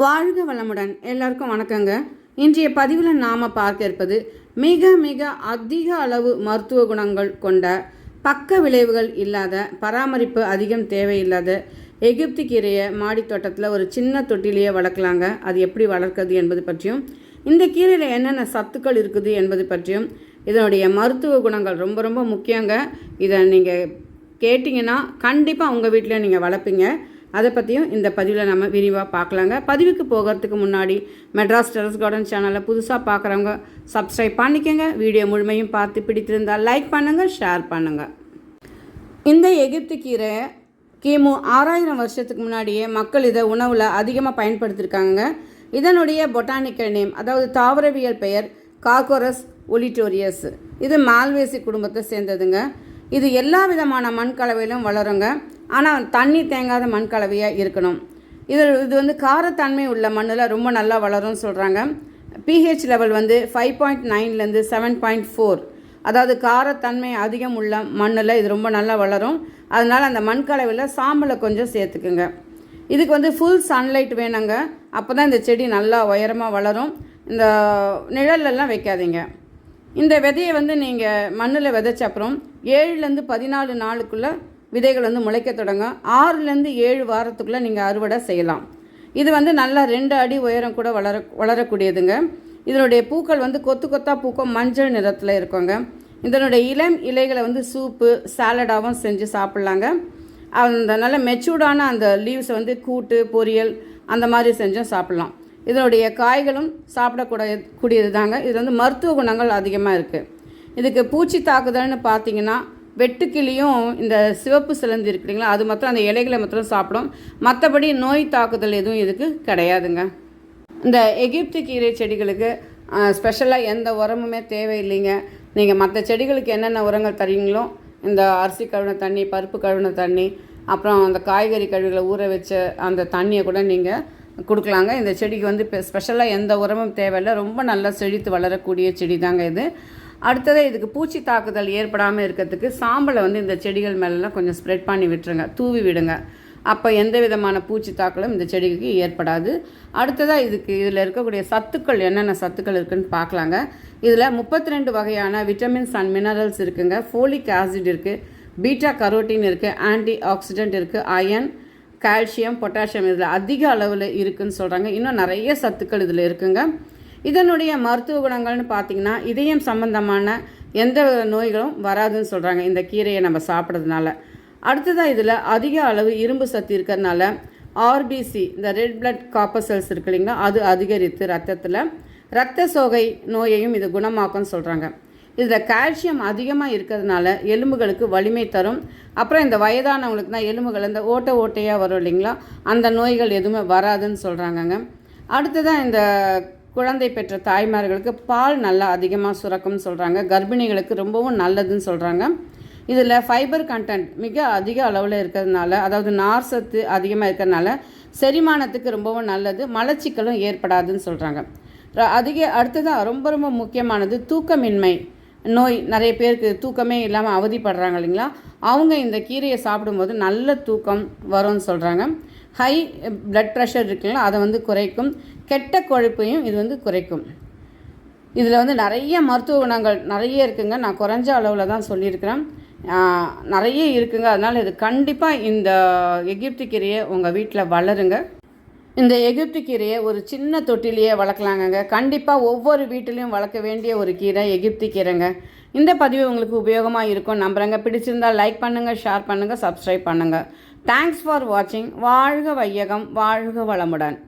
வாழ்க வளமுடன். எல்லாருக்கும் வணக்கங்க. இன்றைய பதிவில் நாம் பார்க்க இருப்பது மிக மிக அதிக அளவு மருத்துவ குணங்கள் கொண்ட பக்க விளைவுகள் இல்லாத பராமரிப்பு அதிகம் தேவையில்லாத எகிப்து கீரையை மாடி தோட்டத்தில் ஒரு சின்ன தொட்டிலேயே வளர்க்கலாங்க. அது எப்படி வளர்க்குறது என்பது பற்றியும் இந்த கீரையில் என்னென்ன சத்துக்கள் இருக்குது என்பது பற்றியும் இதனுடைய மருத்துவ குணங்கள் ரொம்ப ரொம்ப முக்கியங்க. இதை நீங்கள் கேட்டிங்கன்னா கண்டிப்பாக உங்கள் வீட்டில் நீங்கள் வளர்ப்பீங்க. அதை பற்றியும் இந்த பதிவில் நம்ம விரிவாக பார்க்கலாங்க. பதிவுக்கு போகிறதுக்கு முன்னாடி மெட்ராஸ் டெரஸ் கார்டன் சேனலை புதுசாக பார்க்குறவங்க சப்ஸ்கிரைப் பண்ணிக்கோங்க. வீடியோ முழுமையும் பார்த்து பிடித்திருந்தால் லைக் பண்ணுங்கள் ஷேர் பண்ணுங்கள் இந்த எகிப்து கீரை கிமு ஆறாயிரம் வருஷத்துக்கு முன்னாடியே மக்கள் இதை உணவில் அதிகமாக பயன்படுத்தியிருக்காங்க இதனுடைய பொட்டானிக்கல் நேம் அதாவது தாவரவியல் பெயர் கார்கோரஸ் ஒலிட்டோரியஸ் இது மால்வேசி குடும்பத்தை சேர்ந்ததுங்க. இது எல்லா விதமான மண் கலவையிலும் வளருங்க. ஆனால் தண்ணி தேங்காத மண் கலவையாக இருக்கணும். இது இது வந்து காரத்தன்மை உள்ள மண்ணில் ரொம்ப நல்லா வளரும்னு சொல்கிறாங்க பிஹெச் லெவல் வந்து ஃபைவ் பாயிண்ட் நைன்லேருந்து செவன் பாயிண்ட் ஃபோர் அதாவது காரத்தன்மை அதிகம் உள்ள மண்ணில் இது ரொம்ப நல்லா வளரும். அதனால் அந்த மண் கலவையில் சாம்பலை கொஞ்சம் சேர்த்துக்குங்க. இதுக்கு வந்து ஃபுல் சன்லைட் வேணுங்க. அப்போ தான் இந்த செடி நல்லா உயரமாக வளரும். இந்த நிழல்லெல்லாம் வைக்காதீங்க. இந்த விதையை வந்து நீங்கள் மண்ணில் விதைச்ச அப்புறம் ஏழுலேருந்து பதினாலு நாளுக்குள்ளே விதைகள் வந்து முளைக்க தொடங்கும். ஆறுலேருந்து ஏழு வாரத்துக்குள்ளே நீங்கள் அறுவடை செய்யலாம். இது வந்து நல்லா ரெண்டு அடி உயரம் கூட வளர வளரக்கூடியதுங்க. இதனுடைய பூக்கள் வந்து கொத்து கொத்தாக பூக்கம் மஞ்சள் நிறத்தில் இருக்குங்க. இதனுடைய இளம் இலைகளை வந்து சூப்பு சாலடாகவும் செஞ்சு சாப்பிட்லாங்க. அந்த நல்ல மெச்சூர்டான அந்த லீவ்ஸை வந்து கூட்டு பொரியல் அந்த மாதிரி செஞ்சும் சாப்பிட்லாம். இதனுடைய காய்களும் சாப்பிடக்கூடிய கூடியது தாங்க இது வந்து மருத்துவ குணங்கள் அதிகமாக இருக்குது இதுக்கு பூச்சி தாக்குதல்னு பார்த்தீங்கன்னா வெட்டுக்கிளியும் இந்த சிவப்பு சிலந்தி இருக்கு இல்லைங்களா அது மாத்திரம் அந்த இலைகளை மாத்திரம் சாப்பிடும். மற்றபடி நோய் தாக்குதல் எதுவும் இதுக்கு கிடையாதுங்க. இந்த எகிப்து கீரை செடிகளுக்கு ஸ்பெஷலாக எந்த உரமுமே தேவையில்லைங்க. நீங்கள் மற்ற செடிகளுக்கு என்னென்ன உரங்கள் தரீங்களோ இந்த அரிசி கழுவின தண்ணி பருப்பு கழுவின தண்ணி அப்புறம் அந்த காய்கறி கழிவுகளை ஊற வச்ச அந்த தண்ணியை கூட நீங்கள் கொடுக்கலாங்க. இந்த செடிக்கு வந்து இப்போ ஸ்பெஷலாக எந்த உரமும் தேவையில்லை. ரொம்ப நல்லா செழித்து வளரக்கூடிய செடி தாங்க இது. அடுத்தது இதுக்கு பூச்சி தாக்குதல் ஏற்படாமல் இருக்கிறதுக்கு சாம்பலை வந்து இந்த செடிகள் மேலெலாம் கொஞ்சம் ஸ்ப்ரெட் பண்ணி விட்டுருங்க. தூவி விடுங்க. அப்போ எந்த விதமான பூச்சி தாக்கலும் இந்த செடிக்கு ஏற்படாது. அடுத்ததாக இதுக்கு இதில் இருக்கக்கூடிய சத்துக்கள் என்னென்ன சத்துக்கள் இருக்குதுன்னு பார்க்கலாங்க. இதில் முப்பத்தி ரெண்டு வகையான விட்டமின்ஸ் அண்ட் மினரல்ஸ் இருக்குங்க. ஃபோலிக் ஆசிட் இருக்குது பீட்டா கரோட்டின் இருக்குது ஆன்டி ஆக்சிடென்ட் இருக்குது அயன் கால்சியம் பொட்டாசியம் இதில் அதிக அளவில் இருக்குதுன்னு சொல்கிறாங்க இன்னும் நிறைய சத்துக்கள் இதில் இருக்குங்க. இதனுடைய மருத்துவ குணங்கள்னு பார்த்திங்கன்னா இதயம் சம்பந்தமான எந்த நோய்களும் வராதுன்னு சொல்கிறாங்க இந்த கீரையை நம்ம சாப்பிட்றதுனால. அடுத்ததாக இதில் அதிக அளவு இரும்பு சத்து இருக்கிறதுனால ஆர்பிசி இந்த ரெட் பிளட் காப்பர் செல்ஸ் இருக்கு இல்லைங்களா அது அதிகரித்து ரத்தத்தில் ரத்த சோகை நோயையும் இது குணமாக்கும்னு சொல்கிறாங்க இதில் கால்சியம் அதிகமாக இருக்கிறதுனால எலும்புகளுக்கு வலிமை தரும். அப்புறம் இந்த வயதானவங்களுக்கு தான் எலும்புகள் இந்த ஓட்ட ஓட்டையாக வரும் இல்லைங்களா அந்த நோய்கள் எதுவுமே வராதுன்னு சொல்கிறாங்கங்க அடுத்ததாக இந்த குழந்தை பெற்ற தாய்மார்களுக்கு பால் நல்லா அதிகமாக சுரக்கும்னு சொல்கிறாங்க கர்ப்பிணிகளுக்கு ரொம்பவும் நல்லதுன்னு சொல்கிறாங்க இதில் ஃபைபர் கண்டென்ட் மிக அதிக அளவில் இருக்கிறதுனால அதாவது நார் சத்து அதிகமாக இருக்கிறதுனால செரிமானத்துக்கு ரொம்பவும் நல்லது மலச்சிக்கலும் ஏற்படாதுன்னு சொல்கிறாங்க அதிக அடுத்ததாக ரொம்ப ரொம்ப முக்கியமானது தூக்கமின்மை நோய். நிறைய பேருக்கு தூக்கமே இல்லாமல் அவதிப்படுறாங்க இல்லைங்களா? அவங்க இந்த கீரையை சாப்பிடும்போது நல்ல தூக்கம் வரும்னு சொல்கிறாங்க ஹை பிளட் ப்ரெஷர் இருக்குல்ல அதை வந்து குறைக்கும். கெட்ட கொழுப்பையும் இது வந்து குறைக்கும். இதில் வந்து நிறைய மருத்துவ குணங்கள் நிறைய இருக்குங்க. நான் குறைஞ்ச அளவில் தான் சொல்லியிருக்கிறேன். நிறைய இருக்குங்க. அதனால் இது கண்டிப்பாக இந்த எகிப்து கீரையை உங்கள் வீட்டில் வளருங்க. இந்த எகிப்து கீரையை ஒரு சின்ன தொட்டிலேயே வளர்க்கலாங்கங்க. கண்டிப்பாக ஒவ்வொரு வீட்டிலையும் வளர்க்க வேண்டிய ஒரு கீரை எகிப்து கீரைங்க. இந்த பதிவு உங்களுக்கு உபயோகமாக இருக்கும். நம்புகிறேங்க பிடிச்சிருந்தால் லைக் பண்ணுங்கள் ஷேர் பண்ணுங்கள் சப்ஸ்கிரைப் பண்ணுங்கள் தேங்க்ஸ் ஃபார் வாட்சிங் வாழ்க வையகம் வாழ்க வளமுடன்.